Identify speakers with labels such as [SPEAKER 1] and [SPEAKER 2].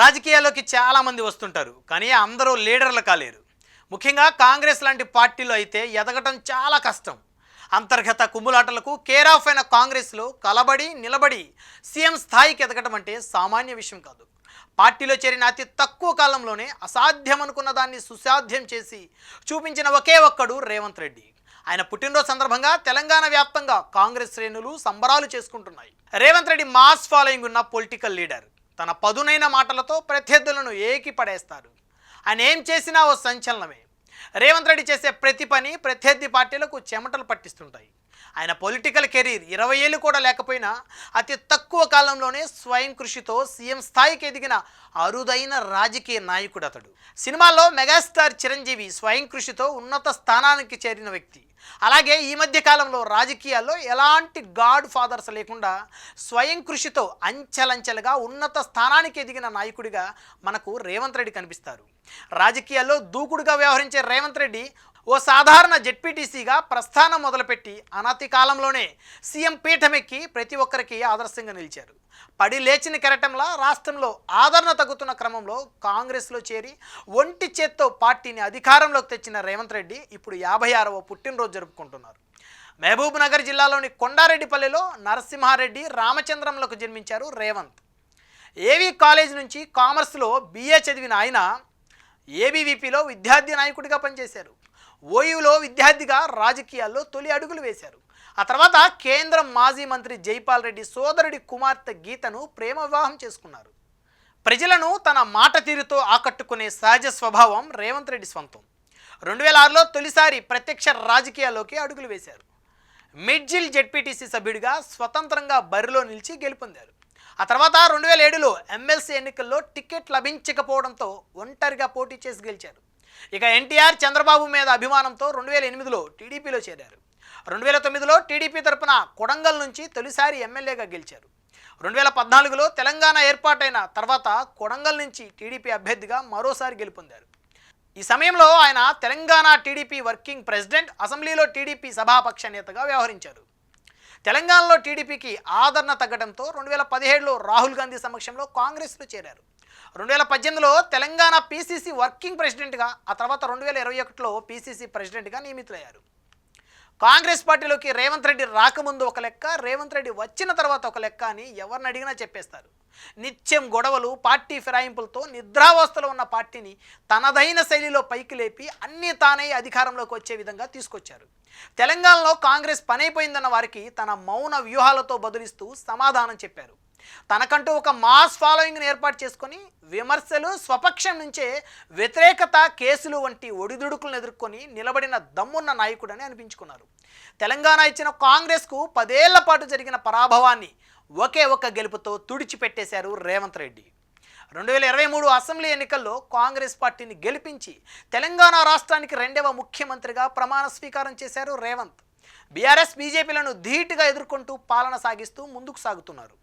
[SPEAKER 1] రాజకీయాల్లోకి చాలామంది వస్తుంటారు కానీ అందరూ లీడర్లు కాలేరు. ముఖ్యంగా కాంగ్రెస్ లాంటి పార్టీలో అయితే ఎదగటం చాలా కష్టం. అంతర్గత కుమ్ములాటలకు కేర్ ఆఫ్ అయిన కాంగ్రెస్లో కలబడి నిలబడి సీఎం స్థాయికి ఎదగటం అంటే సామాన్య విషయం కాదు. పార్టీలో చేరిన అతి తక్కువ కాలంలోనే అసాధ్యం అనుకున్న దాన్ని సుసాధ్యం చేసి చూపించిన ఒకే ఒక్కడు రేవంత్ రెడ్డి. ఆయన పుట్టినరోజు సందర్భంగా తెలంగాణ వ్యాప్తంగా కాంగ్రెస్ శ్రేణులు సంబరాలు చేసుకుంటున్నాయి. రేవంత్ రెడ్డి మాస్ ఫాలోయింగ్ ఉన్న పొలిటికల్ లీడర్. తన పదునైన మాటలతో ప్రత్యర్థులను ఏకి పడేస్తారు ఆయన ఏం చేసినా ఓ సంచలనమే. రేవంత్ రెడ్డి చేసే ప్రతి పని ప్రత్యర్థి పార్టీలకు చెమటలు పట్టిస్తుంటాయి. ఆయన పొలిటికల్ కెరీర్ ఇరవై ఏళ్ళు కూడా లేకపోయినా అతి తక్కువ కాలంలోనే స్వయం కృషితో సీఎం స్థాయికి ఎదిగిన అరుదైన రాజకీయ నాయకుడు అతడు. సినిమాల్లో మెగాస్టార్ చిరంజీవి స్వయం కృషితో ఉన్నత స్థానానికి చేరిన వ్యక్తి. అలాగే ఈ మధ్య కాలంలో రాజకీయాల్లో ఎలాంటి గాడ్ ఫాదర్స్ లేకుండా స్వయం కృషితో అంచెలంచెలుగా ఉన్నత స్థానానికి ఎదిగిన నాయకుడిగా మనకు రేవంత్ రెడ్డి కనిపిస్తారు. రాజకీయాల్లో దూకుడుగా వ్యవహరించే రేవంత్ రెడ్డి ఓ సాధారణ జెడ్పీటీసీగా ప్రస్థానం మొదలుపెట్టి అనాతి కాలంలోనే సీఎం పీఠమెక్కి ప్రతి ఒక్కరికి ఆదర్శంగా నిలిచారు. పడి లేచిన కెరటంలా రాష్ట్రంలో ఆదరణ తగ్గుతున్న క్రమంలో కాంగ్రెస్లో చేరి ఒంటి చేత్తో పార్టీని అధికారంలోకి తెచ్చిన రేవంత్ రెడ్డి ఇప్పుడు యాభై ఆరవ పుట్టినరోజు జరుపుకుంటున్నారు. మహబూబ్ నగర్ జిల్లాలోని కొండారెడ్డిపల్లిలో నరసింహారెడ్డి రామచంద్రంలకు జన్మించారు రేవంత్. ఏవీ కాలేజ్ నుంచి కామర్స్లో బీఏ చదివిన ఆయన ఏబీవీపీలో విద్యార్థి నాయకుడిగా పనిచేశారు. ఓయూలో విద్యార్థిగా రాజకీయాల్లో తొలి అడుగులు వేశారు. ఆ తర్వాత కేంద్ర మాజీ మంత్రి జైపాల్ రెడ్డి సోదరుడి కుమార్తె గీతను ప్రేమ వివాహం చేసుకున్నారు. ప్రజలను తన మాట తీరుతో ఆకట్టుకునే సహజ స్వభావం రేవంత్ రెడ్డి సొంతం రెండు వేల ఆరులో తొలిసారి ప్రత్యక్ష రాజకీయాల్లోకి అడుగులు వేశారు. మిడ్జిల్ జెడ్పీటీసీ సభ్యుడిగా స్వతంత్రంగా బరిలో నిలిచి గెలుపొందారు. ఆ తర్వాత రెండు వేల ఏడులో ఎమ్మెల్సీ ఎన్నికల్లో టికెట్ లభించకపోవడంతో ఒంటరిగా పోటీ చేసి గెలిచారు. ఇక ఎన్టీఆర్ చంద్రబాబు మీద అభిమానంతో రెండు వేల ఎనిమిదిలో టీడీపీలో చేరారు. రెండు వేల తొమ్మిదిలో టీడీపీ తరపున కొడంగల్ నుంచి తొలిసారి ఎమ్మెల్యేగా గెలిచారు. రెండు వేల పద్నాలుగులో తెలంగాణ ఏర్పాటైన తర్వాత కొడంగల్ నుంచి టీడీపీ అభ్యర్థిగా మరోసారి గెలుపొందారు. ఈ సమయంలో ఆయన తెలంగాణ టీడీపీ వర్కింగ్ ప్రెసిడెంట్ అసెంబ్లీలో టీడీపీ సభాపక్ష నేతగా వ్యవహరించారు. తెలంగాణలో టీడీపీకి ఆదరణ తగ్గడంతో రెండు వేల పదిహేడులో రాహుల్ గాంధీ సమక్షంలో కాంగ్రెస్లో చేరారు. రెండు వేల పద్దెనిమిదిలో తెలంగాణ పీసీసీ వర్కింగ్ ప్రెసిడెంట్గా ఆ తర్వాత రెండు వేల ఇరవై ఒకటిలో పీసీసీ ప్రెసిడెంట్గా నియమితులయ్యారు. కాంగ్రెస్ పార్టీలోకి రేవంత్ రెడ్డి రాకముందు ఒక లెక్క రేవంత్ రెడ్డి వచ్చిన తర్వాత ఒక లెక్క అని ఎవరిని అడిగినా చెప్పేస్తారు. నిత్యం గొడవలు పార్టీ ఫిరాయింపులతో నిద్రావస్థలో ఉన్న పార్టీని తనదైన శైలిలో పైకి లేపి అన్నీ తానే అధికారంలోకి వచ్చే విధంగా తీసుకొచ్చారు. తెలంగాణలో కాంగ్రెస్ పనైపోయిందన్న వారికి తన మౌన వ్యూహాలతో బదులిస్తూ సమాధానం చెప్పారు. తనకంటూ ఒక మాస్ ఫాలోయింగ్ని ఏర్పాటు చేసుకొని విమర్శలు స్వపక్షం నుంచే వ్యతిరేకత కేసులు వంటి ఒడిదుడుకులను ఎదుర్కొని నిలబడిన దమ్మున్న నాయకుడని అనిపించుకున్నారు. తెలంగాణ ఇచ్చిన కాంగ్రెస్కు పదేళ్ళ పాటు జరిగిన పరాభవాన్ని ఒకే ఒక్క గెలుపుతో తుడిచిపెట్టేశారు రేవంత్ రెడ్డి. రెండు వేల ఇరవై మూడు అసెంబ్లీ ఎన్నికల్లో కాంగ్రెస్ పార్టీని గెలిపించి తెలంగాణ రాష్ట్రానికి రెండవ ముఖ్యమంత్రిగా ప్రమాణ స్వీకారం చేశారు రేవంత్. బీఆర్ఎస్ బీజేపీలను ధీటుగా ఎదుర్కొంటూ పాలన సాగిస్తూ ముందుకు సాగుతున్నారు.